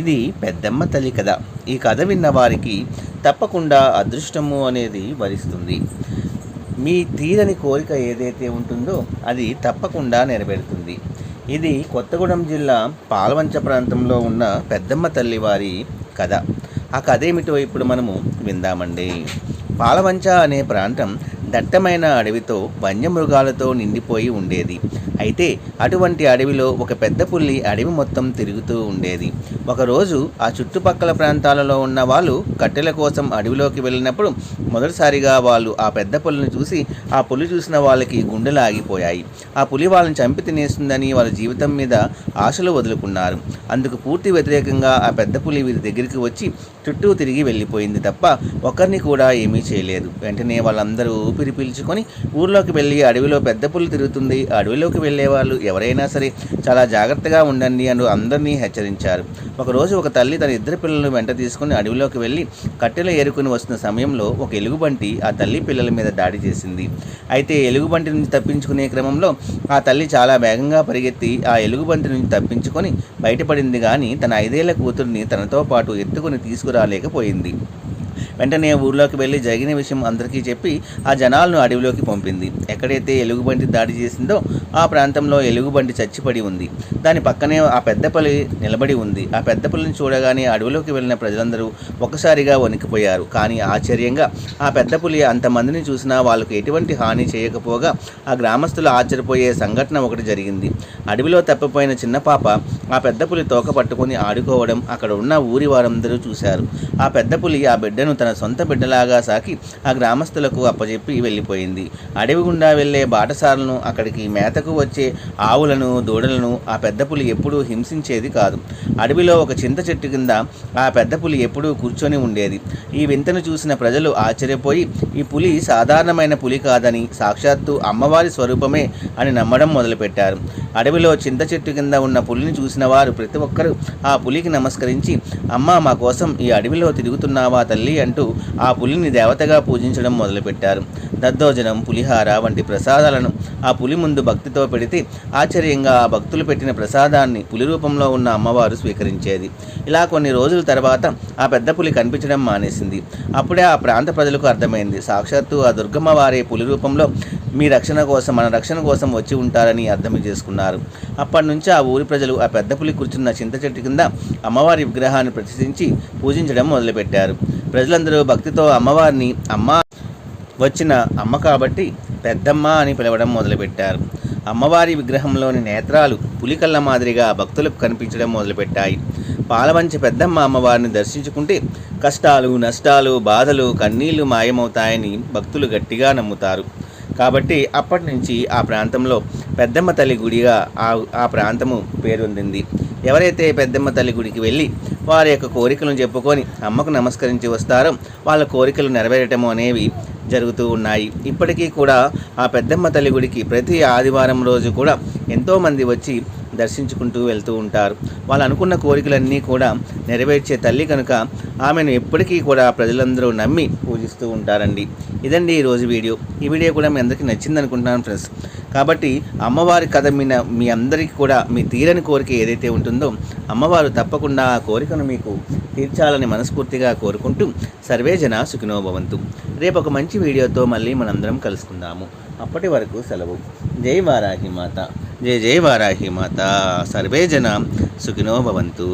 ఇది పెద్దమ్మ తల్లి కథ. ఈ కథ విన్న వారికి తప్పకుండా అదృష్టము అనేది వరిస్తుంది. మీ తీరని కోరిక ఏదైతే ఉంటుందో అది తప్పకుండా నెరవేరుతుంది. ఇది కొత్తగూడెం జిల్లా పాలవంచ ప్రాంతంలో ఉన్న పెద్దమ్మ తల్లి వారి కథ. ఆ కథ ఏమిటో ఇప్పుడు మనము విందామండి. పాలవంచ అనే ప్రాంతం దట్టమైన అడవితో వన్యమృగాలతో నిండిపోయి ఉండేది. అయితే అటువంటి అడవిలో ఒక పెద్ద పుల్లి అడవి మొత్తం తిరుగుతూ ఉండేది. ఒకరోజు ఆ చుట్టుపక్కల ప్రాంతాలలో ఉన్న వాళ్ళు కట్టెల కోసం అడవిలోకి వెళ్ళినప్పుడు మొదటిసారిగా వాళ్ళు ఆ పెద్ద పులిని చూసి ఆ పులి చూసిన వాళ్ళకి గుండెలు ఆగిపోయాయి. ఆ పులి వాళ్ళని చంపి తినేస్తుందని వాళ్ళ జీవితం మీద ఆశలు వదులుకున్నారు. అందుకు పూర్తి వ్యతిరేకంగా ఆ పెద్ద పులి వీరి దగ్గరికి వచ్చి చుట్టూ తిరిగి వెళ్ళిపోయింది తప్ప ఒకరిని కూడా ఏమీ చేయలేదు. వెంటనే వాళ్ళందరూ ఊపిరి పీల్చుకొని ఊర్లోకి వెళ్ళి అడవిలో పెద్ద పులి తిరుగుతుంది అడవిలోకి వెళ్ళే వాళ్ళు ఎవరైనా సరే చాలా జాగ్రత్తగా ఉండండి అని అందరినీ హెచ్చరించారు. ఒకరోజు ఒక తల్లి తన ఇద్దరు పిల్లలను వెంట తీసుకుని అడవిలోకి వెళ్ళి కట్టెలు ఏరుకుని వస్తున్న సమయంలో ఒక ఎలుగుబంటి ఆ తల్లి పిల్లల మీద దాడి చేసింది. అయితే ఎలుగుబంటి నుంచి తప్పించుకునే క్రమంలో ఆ తల్లి చాలా వేగంగా పరిగెత్తి ఆ ఎలుగుబంటి నుంచి తప్పించుకొని బయటపడింది కానీ తన ఐదేళ్ళ కూతుర్ని తనతో పాటు ఎత్తుకుని తీసుకురాలేకపోయింది. వెంటనే ఊర్లోకి వెళ్ళి జరిగిన విషయం అందరికీ చెప్పి ఆ జనాలను అడవిలోకి పంపింది. ఎక్కడైతే ఎలుగుబంటి దాడి చేసిందో ఆ ప్రాంతంలో ఎలుగుబంటి చచ్చిపడి ఉంది. దాని పక్కనే ఆ పెద్దపల్లి నిలబడి ఉంది. ఆ పెద్దపల్లిని చూడగానే అడవిలోకి వెళ్ళిన ప్రజలందరూ ఒక్కసారిగా వణికిపోయారు. కానీ ఆశ్చర్యంగా ఆ పెద్దపులి అంతమందిని చూసినా వాళ్ళకు ఎటువంటి హాని చేయకపోగా ఆ గ్రామస్తులు ఆశ్చర్యపోయే సంఘటన ఒకటి జరిగింది. అడవిలో తప్పిపోయిన చిన్న పాప ఆ పెద్దపులి తోక పట్టుకొని ఆడుకోవడం అక్కడ ఉన్న ఊరి వారందరూ చూశారు. ఆ పెద్ద పులి ఆ బిడ్డను తన సొంత బిడ్డలాగా సాకి ఆ గ్రామస్తులకు అప్పజెప్పి వెళ్ళిపోయింది. అడవి గుండా వెళ్ళే బాటసారులను అక్కడికి మేతకు వచ్చే ఆవులను దూడలను ఆ పెద్ద పులి ఎప్పుడూ హింసించేది కాదు. అడవిలో ఒక చింత చెట్టు కింద ఆ పెద్ద పులి ఎప్పుడూ కూర్చొని ఉండేది. ఈ వింతను చూసిన ప్రజలు ఆశ్చర్యపోయి ఈ పులి సాధారణమైన పులి కాదని సాక్షాత్తు అమ్మవారి స్వరూపమే అని నమ్మడం మొదలుపెట్టారు. అడవిలో చింత చెట్టు కింద ఉన్న పులిని చూసిన వారు ప్రతి ఒక్కరూ ఆ పులికి నమస్కరించి అమ్మ మా కోసం ఈ అడవిలో తిరుగుతున్నావా తల్లి? అంటూ ఆ పులిని దేవతగా పూజించడం మొదలుపెట్టారు. దద్దోజనం పులిహార వంటి ప్రసాదాలను ఆ పులి ముందు భక్తితో పెడితే ఆశ్చర్యంగా ఆ భక్తులు పెట్టిన ప్రసాదాన్ని పులి రూపంలో ఉన్న అమ్మవారు స్వీకరించేది. ఇలా కొన్ని రోజుల తర్వాత ఆ పెద్ద పులి కనిపించడం మానేసింది. అప్పుడే ఆ ప్రాంత ప్రజలకు అర్థమైంది. సాక్షాత్తు ఆ దుర్గమ్మ వారే పులి రూపంలో మీ రక్షణ కోసం మన రక్షణ కోసం వచ్చి ఉంటారని అర్థం చేసుకున్నారు. అప్పటి నుంచి ఆ ఊరి ప్రజలు ఆ పెద్ద పులి కూర్చున్న చింత చెట్టు కింద అమ్మవారి విగ్రహాన్ని ప్రతిష్ఠించి పూజించడం మొదలుపెట్టారు. ప్రజలందరూ భక్తితో అమ్మవారిని అమ్మ వచ్చిన అమ్మ కాబట్టి పెద్దమ్మ అని పిలవడం మొదలుపెట్టారు. అమ్మవారి విగ్రహంలోని నేత్రాలు పులికళ్ళ మాదిరిగా భక్తులకు కనిపించడం మొదలుపెట్టాయి. పాలవంచి పెద్దమ్మ అమ్మవారిని దర్శించుకుంటే కష్టాలు నష్టాలు బాధలు కన్నీళ్ళు మాయమవుతాయని భక్తులు గట్టిగా నమ్ముతారు. కాబట్టి అప్పటి నుంచి ఆ ప్రాంతంలో పెద్దమ్మ తల్లి గుడిగా ఆ ఆ ప్రాంతము పేరొందింది. ఎవరైతే పెద్దమ్మ తల్లి గుడికి వెళ్ళి వారి యొక్క కోరికలను చెప్పుకొని అమ్మకు నమస్కరించి వస్తారో వాళ్ళ కోరికలు నెరవేరటము అనేవి జరుగుతూ ఉన్నాయి. ఇప్పటికీ కూడా ఆ పెద్దమ్మ తల్లి గుడికి ప్రతి ఆదివారం రోజు కూడా ఎంతోమంది వచ్చి దర్శించుకుంటూ వెళ్తూ ఉంటారు. వాళ్ళు అనుకున్న కోరికలన్నీ కూడా నెరవేర్చే తల్లి కనుక ఆమెను ఎప్పటికీ కూడా ప్రజలందరూ నమ్మి పూజిస్తూ ఉంటారండి. ఇదండి ఈరోజు వీడియో. ఈ వీడియో కూడా మీ అందరికీ నచ్చింది అనుకుంటున్నాను ఫ్రెండ్స్. కాబట్టి అమ్మవారి కథ మీ మీ అందరికీ కూడా మీ తీరని కోరిక ఏదైతే ఉంటుందో అమ్మవారు తప్పకుండా ఆ కోరికను మీకు తీర్చాలని మనస్ఫూర్తిగా కోరుకుంటూ సర్వే జన సుఖినో భవంతు. రేపు ఒక మంచి వీడియోతో మళ్ళీ మనందరం కలుసుకుందాము. అప్పటి వరకు సెలవు. జై వారాహి మాత. జయ జయ వారాహి మాత. సర్వే జన సుఖినో భవంతు.